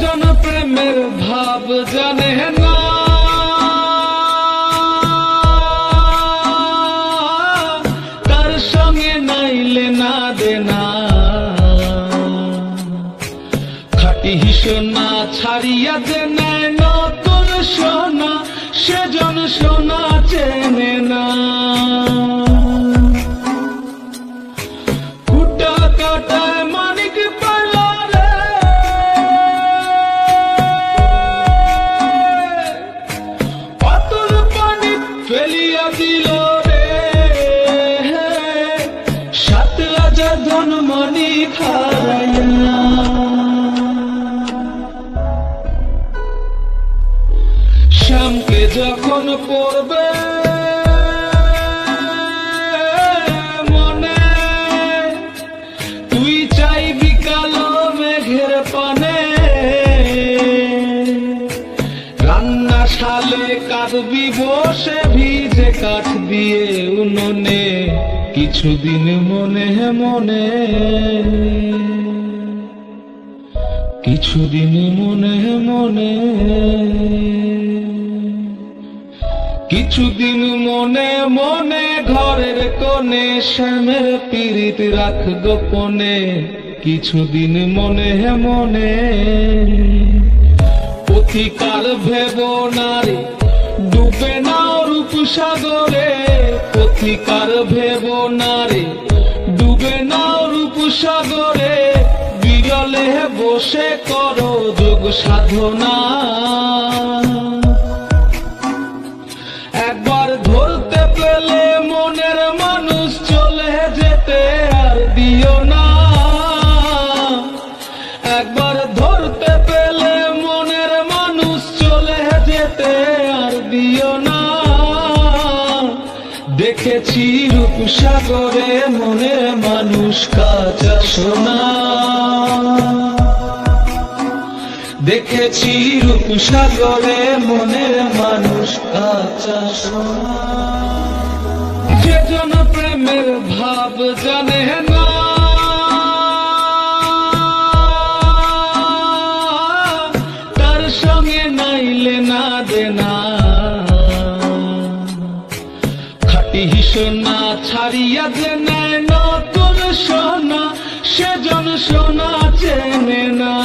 জন প্রেমের ভাব জানে না তার সঙ্গে নাইলে না দেনা খাটি সোনা ছাড়িয়া নেয় নতুন সোনা সেজন সোনা যখন পড়বে? মনে, তুই চাইবি কালো মেঘের পানে। রান্না শালে কাঁদবি, বসে ভিজে কাঠ দিয়ে উনুনে। কিছুদিন মনে মনে। কিছুদিন মনে মনে। কিছুদিন মনে মনে ঘরের কোণে শ্যামের পীড়িত রাখ গোপনে, কিছুদিন মনে হে মনে। পথিকার ভেব নারে, ডুবে নাও রূপ সাগরে। পথিকার ভেব নারে, ডুবে নাও রূপ সাগরে। বিরলে বসে করো যোগ সাধনা। দিও না। দেখেছি রূপসাগরে মনের মানুষ কাঁচা সোনা। দেখেছি রূপসাগরে মনের মানুষ কাঁচা সোনা। যে জন প্রেমের ভাব জানে না সোনা ছাড়িয়া যে নতুন সোনা সেজন সোনা চেনে না।